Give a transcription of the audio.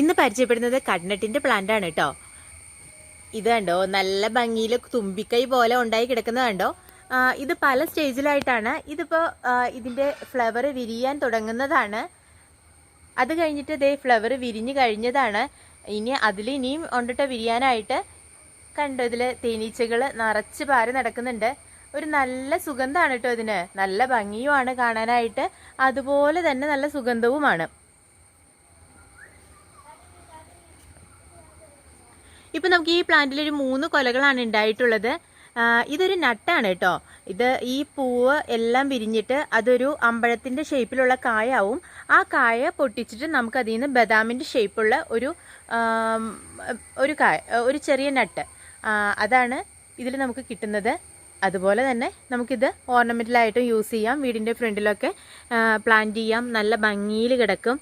ഇന്ന് പരിചയപ്പെടുന്നത് പ്ലാന്റ് ആണ് കേട്ടോ ഇത് കണ്ടോ? നല്ല ഭംഗിയിൽ തുമ്പിക്കൈ പോലെ ഉണ്ടായി കിടക്കുന്നത് കണ്ടോ? ഇത് പല സ്റ്റേജിലായിട്ടാണ് ഇതിപ്പോ ഇതിന്റെ ഫ്ലവർ വിരിയാൻ തുടങ്ങുന്നതാണ്. അത് കഴിഞ്ഞിട്ട് ഇതേ ഫ്ലവർ വിരിഞ്ഞു കഴിഞ്ഞതാണ്. ഇനി അതിൽ ഇനിയും ഉണ്ടിട്ട് വിരിയാനായിട്ട്. കണ്ടോ ഇതിൽ തേനീച്ചകൾ നിറച്ച് പാറി നടക്കുന്നുണ്ട്. ഒരു നല്ല സുഗന്ധമാണ് കേട്ടോ ഇതിന്. നല്ല ഭംഗിയുമാണ് കാണാനായിട്ട്. അതുപോലെ തന്നെ നല്ല സുഗന്ധവുമാണ്. ഇപ്പൊ നമുക്ക് ഈ പ്ലാന്റിൽ ഒരു മൂന്ന് കൊലകളാണ് ഉണ്ടായിട്ടുള്ളത്. ഇതൊരു നട്ടാണ് കേട്ടോ. ഇത് ഈ പൂവ് എല്ലാം വിരിഞ്ഞിട്ട് അതൊരു അമ്പഴത്തിന്റെ ഷേപ്പിലുള്ള കായാവും. ആ കായ പൊട്ടിച്ചിട്ട് നമുക്ക് അതിൽ നിന്ന് ബദാമിന്റെ ഷേപ്പുള്ള ഒരു ഒരു കായ ഒരു ചെറിയ നട്ട്. അതാണ് ഇതിൽ നമുക്ക് കിട്ടുന്നത്. അതുപോലെ തന്നെ നമുക്കിത് ഓർണമെന്റലായിട്ടും യൂസ് ചെയ്യാം. വീടിന്റെ ഫ്രണ്ടിലൊക്കെ പ്ലാന്റ് ചെയ്യാം. നല്ല ഭംഗിയിൽ കിടക്കും.